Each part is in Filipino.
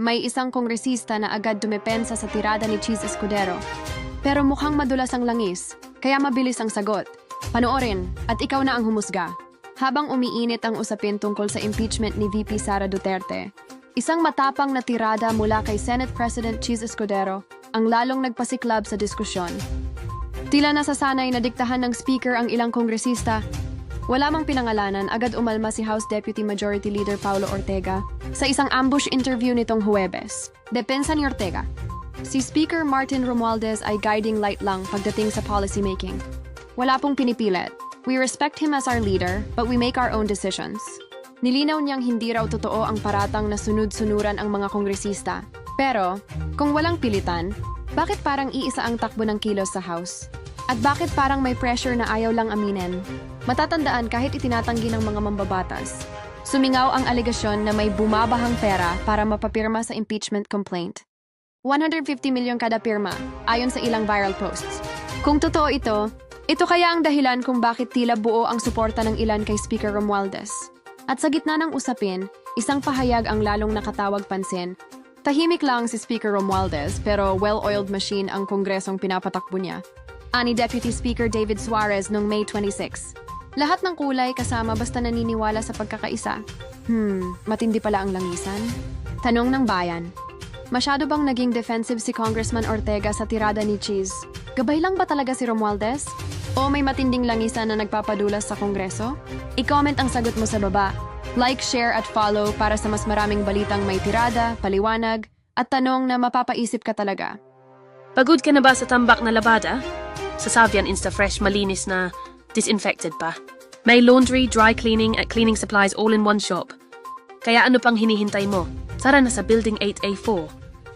may isang kongresista na agad dumepensa sa tirada ni Cheese Escudero. Pero mukhang madulas ang langis, kaya mabilis ang sagot. Panoorin, at ikaw na ang humusga. Habang umiinit ang usapin tungkol sa impeachment ni VP Sara Duterte, isang matapang na tirada mula kay Senate President Cheese Escudero ang lalong nagpasiklab sa diskusyon. Tila nasasanay na diktahan ng speaker ang ilang kongresista. Wala mang pinangalanan, agad umalma si House Deputy Majority Leader Paulo Ortega sa isang ambush interview nitong Huwebes. Depensa ni Ortega. Si Speaker Martin Romualdez ay guiding light lang pagdating sa policy making. Wala pong pinipilit. We respect him as our leader, but we make our own decisions. Nilinaw niyang hindi raw totoo ang paratang na sunod-sunuran ang mga kongresista. Pero, kung walang pilitan, bakit parang iisa ang takbo ng kilos sa House? At bakit parang may pressure na ayaw lang aminin? Matatandaan kahit itinatanggi ng mga mambabatas. Sumingaw ang alegasyon na may bumabahang pera para mapapirma sa impeachment complaint. 150 milyon kada pirma, ayon sa ilang viral posts. Kung totoo ito, ito kaya ang dahilan kung bakit tila buo ang suporta ng ilan kay Speaker Romualdez. At sa gitna ng usapin, isang pahayag ang lalong nakatawag pansin. Tahimik lang si Speaker Romualdez pero well-oiled machine ang kongresong pinapatakbo niya. Ani Deputy Speaker David Suarez noong May 26. Lahat ng kulay kasama basta naniniwala sa pagkakaisa. Hmm, matindi pala ang langisan. Tanong ng bayan. Masyado bang naging defensive si Congressman Ortega sa tirada ni Cheese? Gabay lang ba talaga si Romualdez? O may matinding langisan na nagpapadulas sa Kongreso? I-comment ang sagot mo sa baba. Like, share at follow para sa mas maraming balitang may tirada, paliwanag, at tanong na mapapaisip ka talaga. Pagod ka na ba sa tambak na labada? Sa Savian Instafresh malinis na disinfected pa. May laundry, dry cleaning at cleaning supplies all in one shop. Kaya ano pang hinihintay mo? Tara na sa Building 8A4.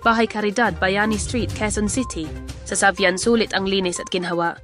Bahay Caridad, Bayani Street, Quezon City. Sa Savian sulit ang linis at ginhawa.